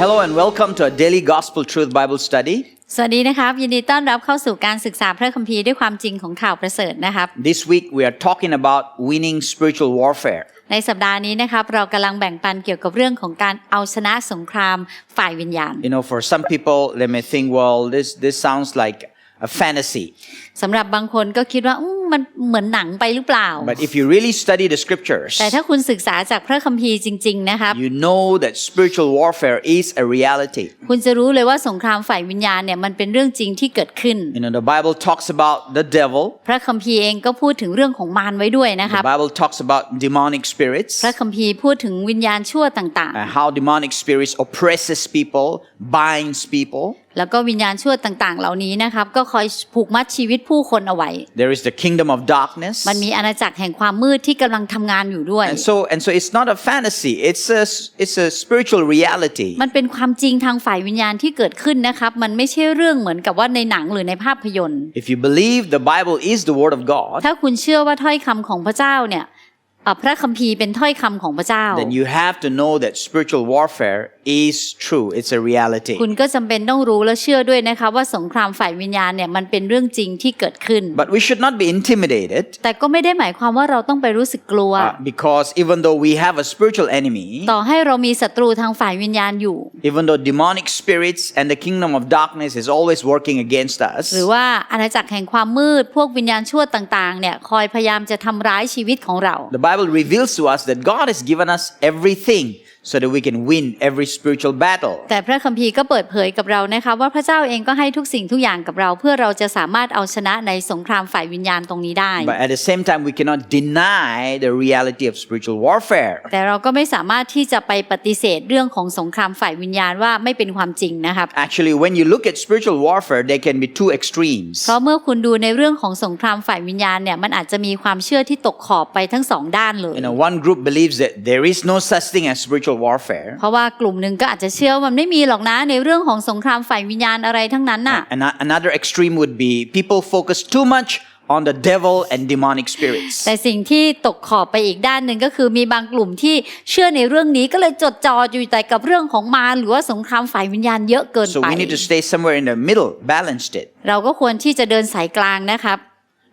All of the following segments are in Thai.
Hello and welcome to a daily gospel truth Bible study. สวัสดีนะครับ ยินดีต้อนรับเข้าสู่การศึกษาพระคัมภีร์ด้วยความจริงของข่าวประเสริฐนะครับ This week we are talking about winning spiritual warfare. ในสัปดาห์นี้นะครับ เรากำลังแบ่งปันเกี่ยวกับเรื่องของการเอาชนะสงครามฝ่ายวิญญาณ You know, for some people, they may think, well, this, this sounds like a fantasy. สำหรับบางคนก็คิดว่าอืมมันเหมือนหนังไปหรือเปล่า But if you really study the scriptures, แต่ถ้าคุณศึกษาจากพระคัมภีร์จริง ๆ นะครับ you know that spiritual warfare is a reality. คุณจะรู้เลยว่าสงครามฝ่ายวิญญาณเนี่ยมันเป็นเรื่องจริงที่เกิดขึ้น You know, the Bible talks about the devil, พระคัมภีร์เองก็พูดถึงเรื่องของมารไว้ด้วยนะครับ the Bible talks about demonic spirits พระคัมภีร์พูดถึงวิญญาณชั่วต่าง and how demonic spirits oppresses people, binds people. ๆแล้วก็วิญญาณชั่วต่างๆ เหล่านี้นะครับก็คอยผูกมัดชีวิตผู้คนเอาไว้ There is the kingdom of darkness. มันมีอาณาจักรแห่งความมืดที่กำลังทำงานอยู่ด้วย And so, and so it's not a fantasy. It's a, it's a spiritual reality. มันเป็นความจริงทางฝ่ายวิญญาณที่เกิดขึ้นนะครับมันไม่ใช่เรื่องเหมือนกับว่าในหนังหรือในภาพยนตร์ If you believe the Bible is the word of God, ถ้าคุณเชื่อว่าถ้อยคำของพระเจ้าเนี่ยเอ่อพระคัมภีร์เป็นถ้อยคำของพระเจ้า then you have to know that spiritual warfare is true. It's a reality. คุณก็จำเป็นต้องรู้และเชื่อด้วยนะคะว่าสงครามฝ่ายวิญญาณเนี่ยมันเป็นเรื่องจริงที่เกิดขึ้น But we should not be intimidated แต่ก็ไม่ได้หมายความว่าเราต้องไปรู้สึกกลัว uh, because even though we have a spiritual enemy, ต่อให้เรามีศัตรูทางฝ่ายวิญญาณอยู่ even though demonic spirits and the kingdom of darkness is always working against หรือ us, ว่าอาณาจักรแห่งความมืด พวกวิญญาณชั่วต่างๆเนี่ยคอยพยายามจะทำร้ายชีวิตของเรา the Bible reveals to us that God has given us everything So that we can win every spiritual battle. แต่พระคัมภีร์ก็เปิดเผยกับเรานะคะว่าพระเจ้าเองก็ให้ทุกสิ่งทุกอย่างกับเรา เพื่อเราจะสามารถเอาชนะในสงครามฝ่ายวิญญาณตรงนี้ได้ But at the same time, we cannot deny the reality of spiritual warfare. แต่เราก็ไม่สามารถที่จะไปปฏิเสธเรื่องของสงครามฝ่ายวิญญาณว่าไม่เป็นความจริงนะครับ Actually, when you look at spiritual warfare, there can be two extremes. เพราะเมื่อคุณดูในเรื่องของสงครามฝ่ายวิญญาณเนี่ยมันอาจจะมีความเชื่อที่ตกขอบไปทั้งสองด้านเลย You know, one group believes that there is no such thing as spiritual warfare. เพราะว่ากลุ่มหนึ่งก็อาจจะเชื่อว่ามันไม่มีหรอกนะในเรื่องของสงครามฝ่ายวิญญาณอะไรทั้งนั้นน่ะ And another extreme would be people focus too much on the devil and demonic spirits. แต่สิ่งที่ตกขอบไปอีกด้านหนึ่งก็คือมีบางกลุ่มที่เชื่อในเรื่องนี้ก็เลยจดจ่ออยู่แต่กับเรื่องของมารหรือว่าสงครามฝ่ายวิญญาณเยอะเกิน So ไป we need to stay somewhere in the middle, balanced it. เราก็ควรที่จะเดินสายกลางนะครับ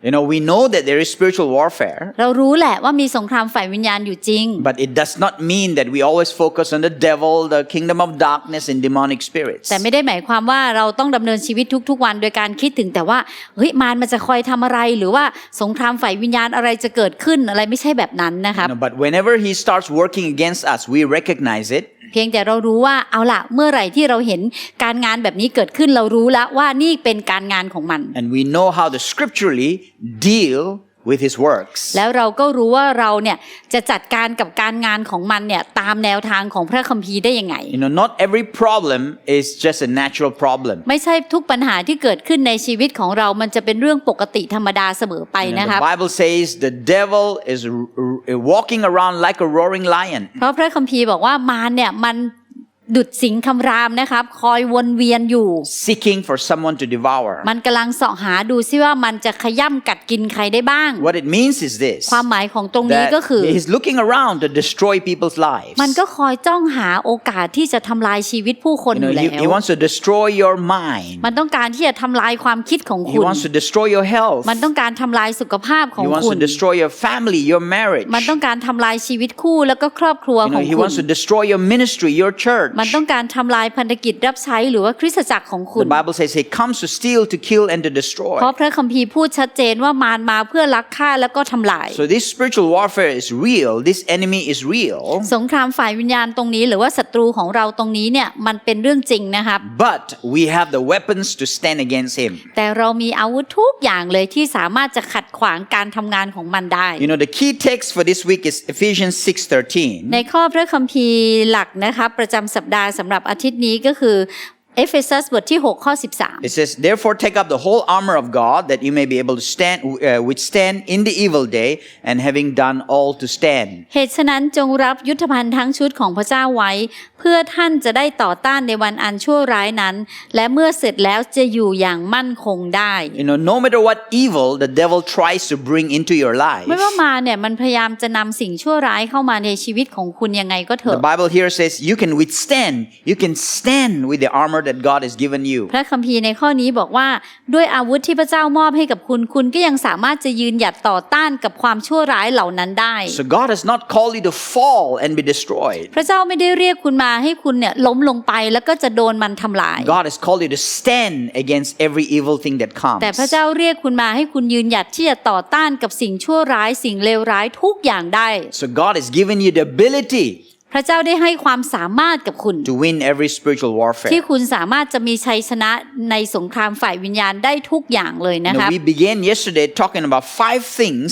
You know, we know that there is spiritual warfare, เรารู้แหละว่ามีสงครามฝ่ายวิญญาณอยู่จริง but it does not mean that we always focus on the devil, the kingdom of darkness, and demonic spirits. แต่ไม่ได้หมายความว่าเราต้องดำเนินชีวิตทุกๆวันโดยการคิดถึงแต่ว่าเฮ้ยมารมันจะคอยทำอะไรหรือว่าสงครามฝ่ายวิญญาณอะไรจะเกิดขึ้นอะไรไม่ใช่แบบนั้นนะครับ You know, but whenever he starts working against us, we recognize it เพียงแต่เรารู้ว่าเอาล่ะเมื่อไหร่ที่เราเห็นการงานแบบนี้เกิดขึ้นเรารู้แล้วว่านี่เป็นการงานของมัน and we know how to scripturally deal with his works. แล้วเราก็รู้ว่าเราเนี่ยจะจัดการกับการงานของมันเนี่ยตามแนวทางของพระคัมภีร์ได้ยังไง You know, not every problem is just a natural problem. ไม่ใช่ทุกปัญหาที่เกิดขึ้นในชีวิตของเรามันจะเป็นเรื่องปกติธรรมดาเสมอไป You know, นะครับ the Bible says the devil is r- r- walking around like a roaring lion. เพราะพระคัมภีร์บอกว่ามารเนี่ยมัน ดุดสิงคำรามนะครับ คอยวนเวียนอยู่ seeking for someone to devour. มันกำลังเสาะหาดูซิว่ามันจะขย่ำกัดกินใครได้บ้าง What it means is this ความหมายของตรงนี้ก็ that คือ he's looking around to destroy people's lives. มันก็คอยจ้องหาโอกาสที่จะทำลายชีวิตผู้คน You อ know, ยู่แล้ he, ว he wants to destroy your mind. มันต้องการที่จะทำลายความคิดของ He คุณ wants to destroy your health. มันต้องการทำลายสุขภาพของ He wants คุ to ณ destroy your family, your marriage. มันต้องการทำลายชีวิตคู่แล้วก็ครอบครัว You ขอ know, ง he คุณ wants to destroy your ministry, your church. มันต้องการทำลายพันธกิจรับใช้หรือว่าคริสตจักรของคุณ The Bible says he comes to steal, to kill, and to destroy. เพราะพระคัมภีร์พูดชัดเจนว่ามารมาเพื่อลักฆ่าแล้วก็ทำลาย So this spiritual warfare is real. This enemy is real. สงครามฝ่ายวิญญาณตรงนี้ หรือว่าศัตรูของเราตรงนี้เนี่ยมันเป็นเรื่องจริงนะครับ But we have the weapons to stand against him. แต่เรามีอาวุธทุกอย่างเลยที่สามารถจะขัดขวางการทำงานของมันได้ You know, the key text for this week is Ephesians 6:13. ในข้อพระคัมภีร์หลักนะคะประจำสัปดาห์สำหรับอาทิตย์นี้ก็คือ เอเฟซัสบทที่6ข้อ13 It says, Therefore, take up the whole armor of God that you may be able to stand, uh, withstand in the evil day, and having done all to stand. เหตุฉะนั้นจงรับยุทธภัณฑ์ทั้งชุดของพระเจ้าไว้ เพื่อท่านจะได้ต่อต้านในวันอันชั่วร้ายนั้น และเมื่อเสร็จแล้วจะอยู่อย่างมั่นคงได้ You know, no matter what evil the devil tries to bring into your life, ไม่ว่ามาเนี่ยมันพยายามจะนำสิ่งชั่วร้ายเข้ามาในชีวิตของคุณยังไงก็เถ the อะ Bible here says you can withstand, you can stand with the armor that God has given you. พระคัมภีร์ในข้อนี้บอกว่าด้วยอาวุธที่พระเจ้ามอบให้กับคุณ คุณก็ยังสามารถจะยืนหยัดต่อต้านกับความชั่วร้ายเหล่านั้นได้ So God has not called you to fall and be destroyed. พระเจ้าไม่ได้เรียกคุณมาให้คุณเนี่ยล้มลงไปแล้วก็จะโดนมันทำลาย God has called you to stand against every evil thing that comes. แต่พระเจ้าเรียกคุณมาให้คุณยืนหยัดที่จะต่อต้านกับสิ่งชั่วร้ายสิ่งเลวร้ายทุกอย่างได้ So God has given you the ability พระเจ้าได้ให้ความสามารถกับคุณ to win every spiritual warfare. ที่คุณสามารถจะมีชัยชนะในสงครามฝ่ายวิญญาณได้ทุกอย่างเลยนะ You ค know, รับ we began yesterday talking about five things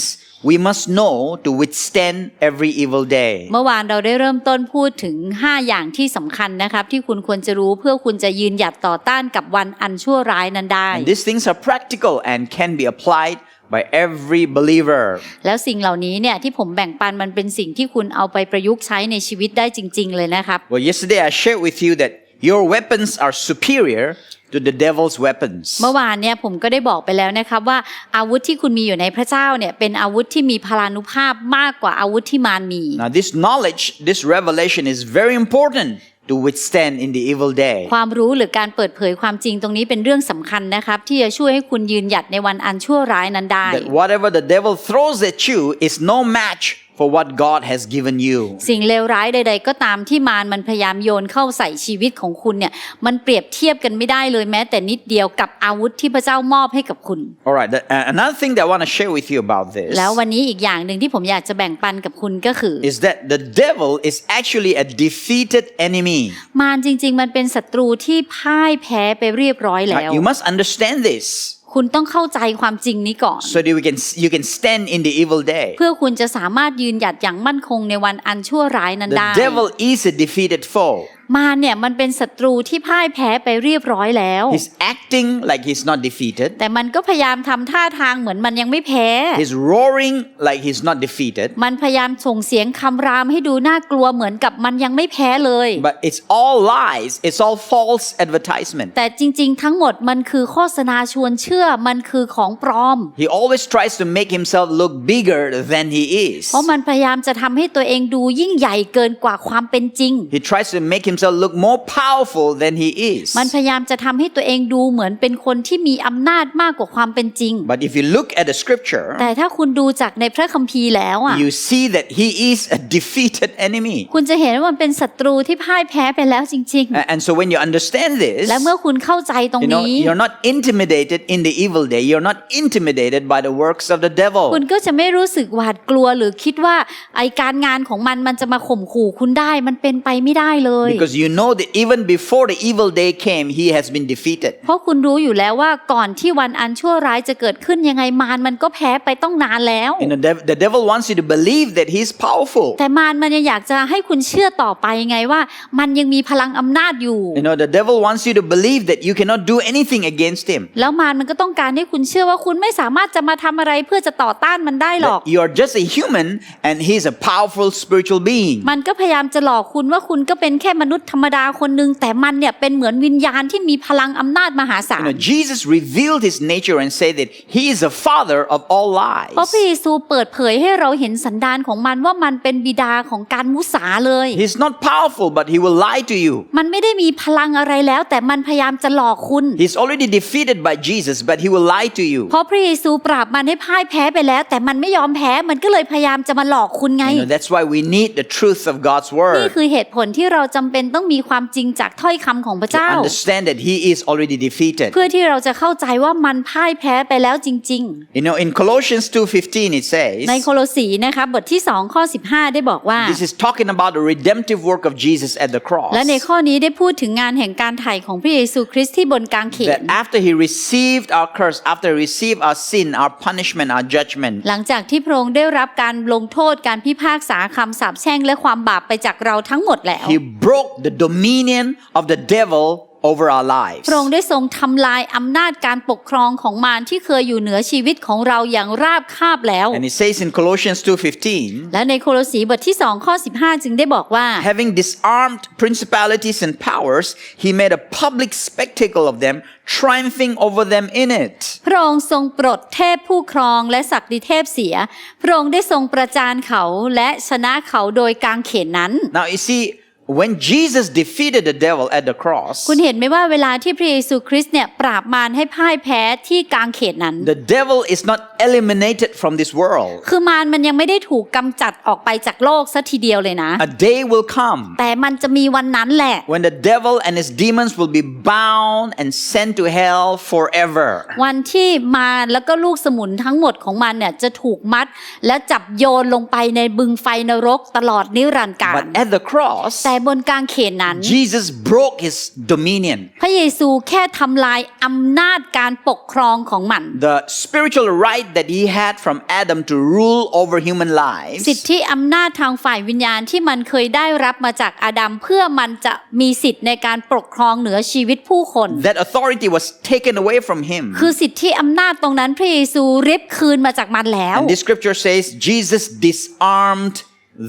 we must know to withstand every evil day. เมื่อวานเราได้เริ่มต้นพูดถึง 5 อย่างที่สำคัญนะครับ ที่คุณควรจะรู้เพื่อคุณจะยืนหยัดต่อต้านกับวันอันชั่วร้ายนั้นได้ And these things are practical and can be applied by every believer. แล้วสิ่งเหล่านี้เนี่ยที่ผมแบ่งปันมันเป็นสิ่งที่คุณเอาไปประยุกต์ใช้ในชีวิตได้จริง ๆ เลยนะครับ Well, yesterday I shared with you that your weapons are superior to the devil's weapons. เมื่อวานเนี่ยผมก็ได้บอกไปแล้วนะครับว่าอาวุธที่คุณมีอยู่ในพระเจ้าเนี่ยเป็นอาวุธที่มีพลานุภาพมากกว่าอาวุธที่มารมี Now, this knowledge, this revelation is very important to withstand in the evil day. ความรู้หรือการเปิดเผยความจริงตรงนี้เป็นเรื่องสำคัญนะครับ ที่จะช่วยให้คุณยืนหยัดในวันอันชั่วร้ายนั้นได้ That whatever the devil throws at you is no match for what God has given you. สิ่งเลวร้ายใด ๆ ก็ตามที่มารมันพยายามโยนเข้าใส่ชีวิตของคุณเนี่ยมันเปรียบเทียบกันไม่ได้เลยแม้แต่นิดเดียวกับอาวุธที่พระเจ้ามอบให้กับคุณ All right, the- uh, another thing that I want to share with you about this แล้ววันนี้อีกอย่างหนึ่งที่ผมอยากจะแบ่งปันกับคุณก็คือ is that the devil is actually a defeated enemy. มารจริง ๆ มันเป็นศัตรูที่พ่ายแพ้ไปเรียบร้อย Right? แล้ว You must understand this คุณต้องเข้าใจความจริงนี้ก่อน so that we can you can stand in the evil day. เพื่อคุณจะสามารถยืนหยัดอย่างมั่นคงในวันอันชั่วร้ายนั้น The ได้ devil is a defeated foe. มารเนี่ยมันเป็นศัตรูที่พ่ายแพ้ไปเรียบร้อยแล้ว He's acting like he's not defeated. แต่มันก็พยายามทำท่าทางเหมือนมันยังไม่แพ้ He's roaring like he's not defeated. มันพยายามส่งเสียงคำรามให้ดูน่ากลัวเหมือนกับมันยังไม่แพ้เลย But it's all lies. It's all false advertisement. แต่จริง ๆ ทั้งหมดมันคือโฆษณาชวนเชื่อมันคือของปลอม He always tries to make himself look bigger than he is. เพราะมันพยายามจะทำให้ตัวเองดูยิ่งใหญ่เกินกว่าความเป็นจริง He tries to make himself look more powerful than he is. มันพยายามจะทำให้ตัวเองดูเหมือนเป็นคนที่มีอำนาจมากกว่าความเป็นจริง But if you look at the scripture, แต่ถ้าคุณดูจากในพระคัมภีร์แล้วอะ you see that he is a defeated enemy. คุณจะเห็นว่ามันเป็นศัตรูที่พ่ายแพ้ไปแล้วจริง A- And so when you understand ๆ this, และเมื่อคุณเข้าใจตรง you know, นี้ you're not intimidated in the evil day. You're not intimidated by the works of the คุ devil. ณก็จะไม่รู้สึกหวาดกลัวหรือคิดว่าไอการงานของมันมันจะมาข่มขู่คุณได้มันเป็นไปไม่ได้เลย Because you know that even before the evil day came, he has been defeated. เพราะคุณรู้อยู่แล้วว่าก่อนที่วันอันชั่วร้ายจะเกิดขึ้นยังไงมารมันก็แพ้ไปต้องนานแล้ว You know, dev- the devil wants you to believe that he's powerful. แต่มารมันยังอยากจะให้คุณเชื่อต่อไปไงว่า มันยังมีพลังอำนาจอยู่ You know, the devil wants you to believe that you cannot do anything against him. แล้วมารมันก็ต้องการให้คุณเชื่อว่าคุณไม่สามารถจะมาทำอะไรเพื่อจะต่อต้านมันได้หรอก That you are just a human and he's a powerful spiritual being. มันก็พยายามจะหลอกคุณว่าคุณก็เป็นแค่มนุษย์ธรรมดาคนหนึ่งแต่มันเนี่ยเป็นเหมือนวิญญาณที่มีพลังอำนาจมหาศา You ล know, Jesus revealed his nature and said that he is the father of all เพราะ lies. พระเยซูเปิดเผยให้เราเห็นสันดานของมันว่ามันเป็นบิดาของการมุสาเลย He's not powerful, but he will lie to you. มันไม่ได้มีพลังอะไรแล้ว แต่มันพยายามจะหลอกคุณ He's already defeated by Jesus, but he will lie to you. เพราะพระเยซูปราบมันให้พ่ายแพ้ไปแล้ว แต่มันไม่ยอมแพ้มันก็เลยพยายามจะมาหลอกคุณไง You know, that's why we need the truth of God's นี่ word คือเหตุผลที่เราจำเป็นต้องมีความจริงจากถ้อยคำของพระ to เจ้า understand that he is already defeated. เพื่อที่เราจะเข้าใจว่ามันพ่ายแพ้ไปแล้วจริง You know, in Colossians 2:15 it ๆใน says, โคโลสีนะคะบทที่2ข้อ15 ได้บอกว่า this is talking about the redemptive work of Jesus at the cross. และในข้อนี้ได้พูดถึงงานแห่งการไถ่ของพระเยซูคริสต์ที่บนกางเขน That after he received our curse, after he received our sin, our punishment, our judgment, หลังจากที่พระองค์ได้รับการลงโทษการพิพากษาคำสาปแช่งและความบาปไปจากเราทั้งหมดแล้ว he broke the dominion of the devil over our lives. พระองค์ได้ทรงทำลายอำนาจการปกครองของมารที่เคยอยู่เหนือชีวิตของเราอย่างราบคาบแล้ว And it says in Colossians 2:15, และในโคโลสีบทที่2ข้อ15 จึงได้บอกว่า having disarmed principalities and powers, he made a public spectacle of them, triumphing over them in it. พระองค์ทรงปลดเทพผู้ครองและศักดิเทพเสีย พระองค์ได้ทรงประจานเขาและชนะเขาโดยกางเขนนั้น Now you see, when Jesus defeated the devil at the cross, คุณเห็นไหมว่าเวลาที่พระเยซูคริสต์เนี่ยปราบมารให้พ่ายแพ้ที่กางเขนนั้น the devil is not eliminated from this world. คือมารมันยังไม่ได้ถูกกำจัดออกไปจากโลกซะทีเดียวเลยนะ A day will come แต่มันจะมีวันนั้นแหละ when the devil and his demons will be bound and sent to hell forever. วันที่มารแล้วก็ลูกสมุนทั้งหมดของมันเนี่ยจะถูกมัด และจับโยนลงไปในบึงไฟนรกตลอดนิรันดร์กาล But at the cross, แต่บนกางเขนนั้น Jesus broke his dominion. พระเยซูแค่ทำลายอำนาจการปกครองของมัน The spiritual right that he had from Adam to rule over human lives สิทธิอำนาจทางฝ่ายวิญญาณที่มันเคยได้รับมาจากอาดัมเพื่อมันจะมีสิทธิ์ในการปกครองเหนือชีวิตผู้คน that authority was taken away from him. คือสิทธิอำนาจตรงนั้นพระเยซูริบคืนมาจากมันแล้ว And this scripture says Jesus disarmed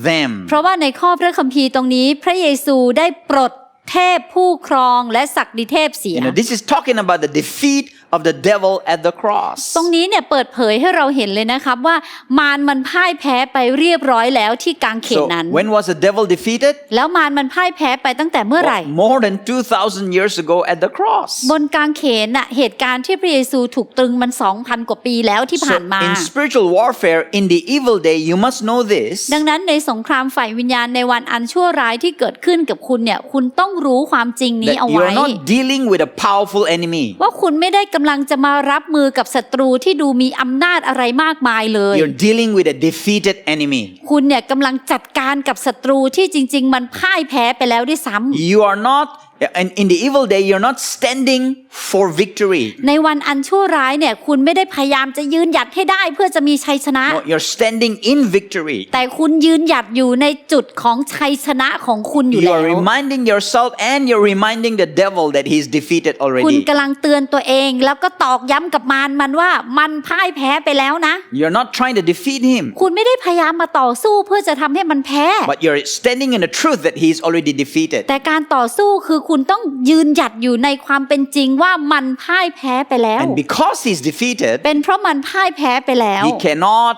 them. เพราะว่าในข้อพระคัมภีร์ตรงนี้ พระเยซูได้ปลดเทพผู้ครองและศักดิเทพเสีย You know, this is talking about the defeat of the devil at the cross. ตรงนี้เนี่ยเปิดเผยให้เราเห็นเลยนะครับว่ามารมันพ่ายแพ้ไปเรียบร้อยแล้วที่กางเขน So นั้น when was the devil defeated? แล้วมารมันพ่ายแพ้ไปตั้งแต่เมื่อไหร่ More than 2,000 years ago at the cross. บนกางเขนน่ะเหตุการณ์ที่พระเยซูถูกตรึงมัน 2,000 กว่าปีแล้วที่ So ผ่านมา in spiritual warfare, in the evil day, you must know this ดังนั้นในสงครามฝ่ายวิญญาณในวันอันชั่วร้ายที่เกิดขึ้นกับคุณเนี่ยคุณต้องรู้ความจริงนี้ that เอา you're ไว้ not dealing with a powerful enemy. ว่าคุณไม่ได้กำลังจะมารับมือกับศัตรูที่ดูมีอำนาจอะไรมากมายเลย You're dealing with a defeated enemy. คุณเนี่ยกำลังจัดการกับศัตรูที่จริง ๆ มันพ่ายแพ้ไปแล้วด้วยซ้ำ You are not, and in the evil day, you're not standing for victory. ในวันอันชั่วร้ายเนี่ยคุณไม่ได้พยายามจะยืนหยัดให้ได้เพื่อจะมีชัยชนะ No, you're standing in victory. แต่คุณยืนหยัดอยู่ในจุดของชัยชนะของคุณอยู่ You แล้ are ว reminding yourself and you're reminding the devil that he's defeated คุณ already. กำลังเตือนตัวเองแล้วก็ตอกย้ำกับมารมันว่ามันพ่ายแพ้ไปแล้วนะ You're not trying to defeat him, คุณไม่ได้พยายามมาต่อสู้เพื่อจะทำให้มันแพ้ but you're standing in the truth that he's already defeated. แต่การต่อสู้คือคุณต้องยืนหยัดอยู่ในความเป็นจริงว่ามันพ่ายแพ้ไปแล้ว And because he's defeated, เป็นเพราะมันพ่ายแพ้ไปแล้ว he cannot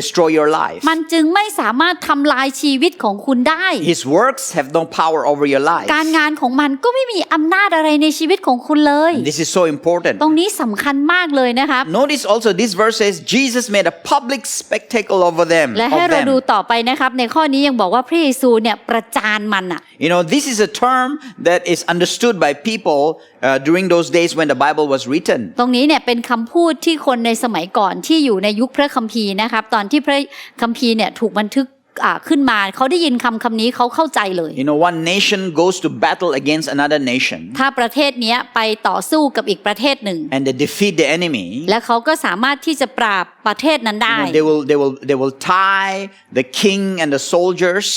destroy your life. มันจึงไม่สามารถทำลายชีวิตของคุณได้ His works have no power over your life. การงานของมันก็ไม่มีอำนาจอะไรในชีวิตของคุณเลย This is so important. ตรงนี้สำคัญมากเลยนะครับ Notice also this verse says Jesus made a public spectacle over them. และให้ of เรา them. ดูต่อไปนะครับ ในข้อนี้ยังบอกว่าพระเยซูเนี่ยประจานมันอะ You know, this is a term that is understood by people uh, during those days when the Bible was written. ตรงนี้เนี่ยเป็นคำพูดที่คนในสมัยก่อนที่อยู่ในยุคพระคัมภีร์นะครับตอนที่พระคัมภีร์เนี่ยถูกบันทึกอ่าขึ้นมาเขาได้ยินคำคำนี้เขาเข้าใจเลย You know, one nation goes to battle against another nation ถ้าประเทศเนี้ยไปต่อสู้กับอีกประเทศหนึ่ง and they defeat the enemy. และเขาก็สามารถที่จะปราบประเทศนั้นได้ You know, they will they will they will tie the king and the soldiers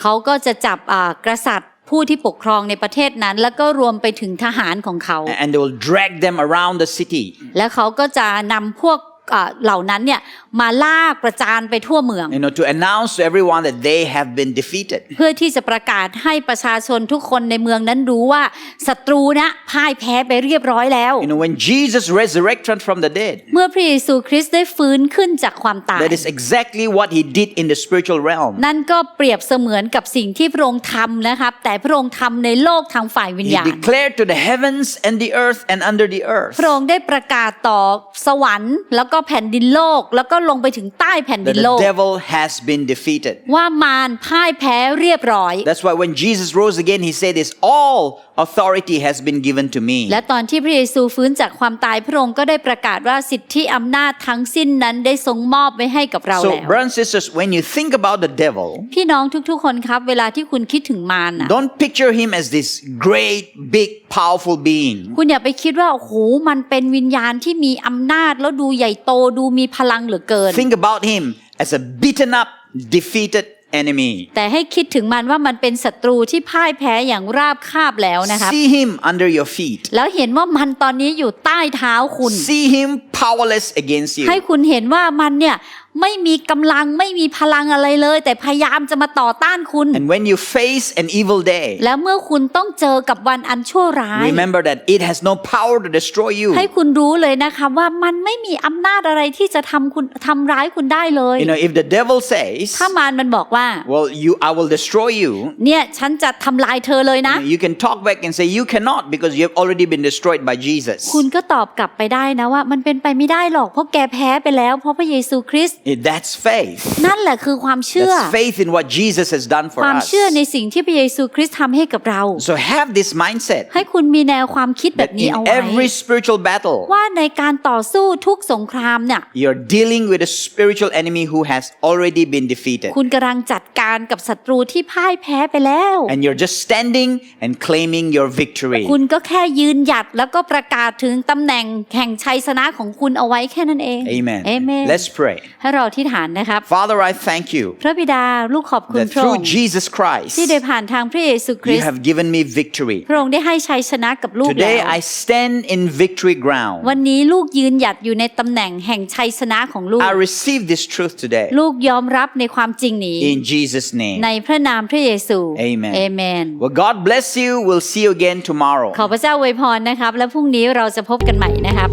เขาก็จะจับอ่ากษัตริย์ผู้ที่ปกครองในประเทศนั้น แล้วก็รวมไปถึงทหารของเขา and they will drag them around the city แล้วเขาก็จะนำพวกอ่าเหล่านั้นเนี่ยมาลากประจานไปทั่วเมือง you know to announce to everyone that they have been defeated เพื่อที่จะประกาศให้ประชาชนทุกคนในเมืองนั้นรู้ว่าศัตรูนะพ่ายแพ้ไปเรียบร้อยแล้ว you know when Jesus resurrected from the dead เมื่อพระเยซูคริสต์ได้ฟื้นขึ้นจากความตาย that is exactly what he did in the spiritual realm นั่นก็เปรียบเสมือนกับสิ่งที่พระองค์ทำนะครับแต่พระองค์ทำในโลกทางฝ่ายวิญ he ญาณ declared to the heavens and the earth and under the earth พระองค์ได้ประกาศต่อสวรรค์แล้วก็แผ่นดินโลกแล้วก็ลงไปถึงใต้แผ่นดิ that นโล the ก devil has been defeated ว่ามารพ่ายแพ้เรียบร้อย that's why when Jesus rose again he said this all authority has been given to me และตอนที่พระเยซูฟื้นจากความตายพระองค์ก็ได้ประกาศว่าสิทธิอำนาจทั้งสิ้นนั้นได้ทรงมอบไว้ให้กับเรา so แล้ว brothers and sisters when you think about the devil พี่น้องทุกๆคนครับเวลาที่คุณคิดถึงมารนะ don't picture him as this great big powerful being คุณอย่าไปคิดว่าโอ้โหมันเป็นวิญญาณที่มีอำนาจแล้วดูใหญ่โตดูมีพลังเหลือเกิน think about him as a beaten up defeated enemy. แต่ให้คิดถึงมันว่ามันเป็นศัตรูที่พ่ายแพ้อย่างราบคาบแล้วนะครับ See him under your feet. แล้วเห็นว่ามันตอนนี้อยู่ใต้เท้าคุณ See him powerless against ให้ you. คุณเห็นว่ามันเนี่ยไม่มีกำลังไม่มีพลังอะไรเลย แต่พยายามจะมาต่อต้านคุณ And when you face an evil day, แล้วเมื่อคุณต้องเจอกับวันอันชั่วร้าย remember that it has no power to destroy you. ให้คุณรู้เลยนะคะว่ามันไม่มีอำนาจอะไรที่จะทำคุณทำร้ายคุณได้เลย You know, if the devil says, ถ้ามารมันบอกว่า well, you, I will destroy you, เนี่ยฉันจะทำลายเธอเลยนะ you can talk back and say, you cannot because you have already been destroyed by Jesus. คุณก็ตอบกลับไปได้นะว่า มันเป็นไปไม่ได้หรอกเพราะแกแพ้ไปแล้วเพราะพระเยซูคริสต์ Eh, That's faith. นั่นแหละคือความเชื่อ That's faith in what Jesus has done for ความ us. เชื่อในสิ่งที่พระเยซูคริสต์ทำให้กับเรา So have this mindset ให้คุณมีแนวความคิดแบบ that นี้ in เอาไว้ every spiritual battle, ว่าในการต่อสู้ทุกสงครามเนี่ย you're dealing with a spiritual enemy who has already been defeated. คุณกำลังจัดการกับศัตรูที่พ่ายแพ้ไปแล้ว And you're just standing and claiming your victory. คุณก็แค่ยืนหยัดแล้วก็ประกาศถึงตำแหน่งแห่งชัยชนะของคุณเอาไว้แค่นั้นเอง Amen. เอเมน Let's pray. ให้เราที่ฐานนะครับ Father, I thank you พระบิดาลูกขอบคุณ that พระอง through ค์ Jesus Christ, ที่ได้ผ่านทางพระเยซูคริ you สต์ have given me victory. พระองค์ได้ให้ชัยชนะกับลูกแล้ Today ว I stand in victory ground. วันนี้ลูกยืนหยัดอยู่ในตำแหน่งแห่งชัยชนะของลูก I receive this truth today ลูกยอมรับในความจริงนี้ in Jesus' ใน name. พระนามพระเยซู Amen. เอเมน Well, God bless you. We'll see you again tomorrow. ขอพระเจ้าอวยพรนะครับ และพรุ่งนี้เราจะพบกันใหม่นะครับ